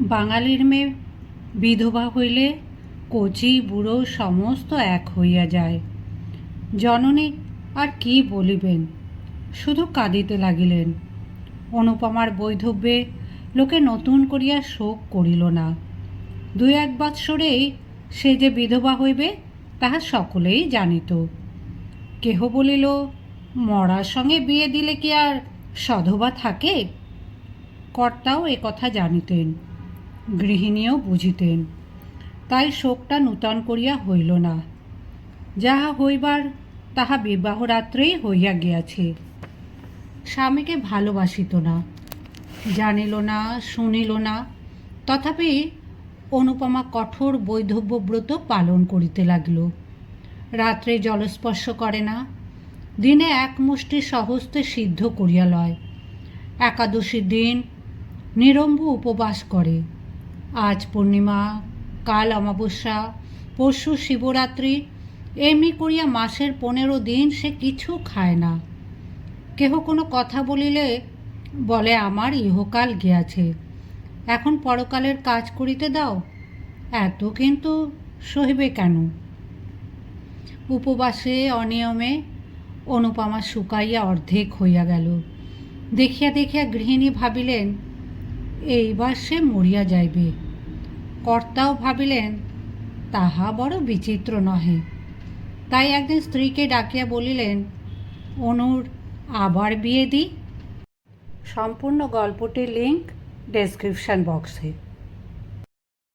বাঙালির মেয়ে, বিধবা হইলে কচি, বুড়ো সমস্ত এক হইয়া যায়। জননী আর কি বলিবেন? শুধু কাঁদিতে লাগিলেন। অনুপমার বৈধব্যে লোকে নতুন করিয়া শোক করিল না। দুই এক বৎসরেই সে যে বিধবা হইবে, তাহা সকলেই জানিত। কেহ বলিল, মরার সঙ্গে বিয়ে দিলে কি আর সধবা থাকে? কর্তাও এ কথা জানিতেন। গৃহিণীও বুঝিতেন। তাই শোকটা নূতন করিয়া হইল না। যাহা হইবার, তাহা বিবাহ রাত্রেই হইয়া গিয়াছে। স্বামীকে ভালোবাসিত না, জানিল না, শুনিল না, তথাপি অনুপমা কঠোর বৈধব্যব্রত পালন করিতে লাগিল। রাত্রে জলস্পর্শ করে না, দিনে এক মুষ্টি সহস্তে সিদ্ধ করিয়া লয়। একাদশীর দিন নিরম্ব উপবাস করে। আজ পূর্ণিমা, কাল অমাবস্যা, পরশু শিবরাত্রি, এমনি করিয়া মাসের পনেরো দিন সে কিছু খায় না। কেহ কোনো কথা বলিলে বলে, আমার ইহকাল গিয়াছে, এখন পরকালের কাজ করিতে দাও, এত কিন্তু সহিবে কেন? উপবাসে, অনিয়মে, অনুপমা শুকাইয়া অর্ধেক হইয়া গেল। দেখিয়া দেখিয়া গৃহিণী ভাবিলেন এইবার সে মরিয়া যাইবে। কর্তাও ভাবিলেন, তাহা বড় বিচিত্র নহে। তাই একদিন স্ত্রীকে ডাকিয়া বলিলেন, অনুর, আবার বিয়ে দিই সম্পূর্ণ গল্পটির লিঙ্ক ডেসক্রিপশন বক্সে।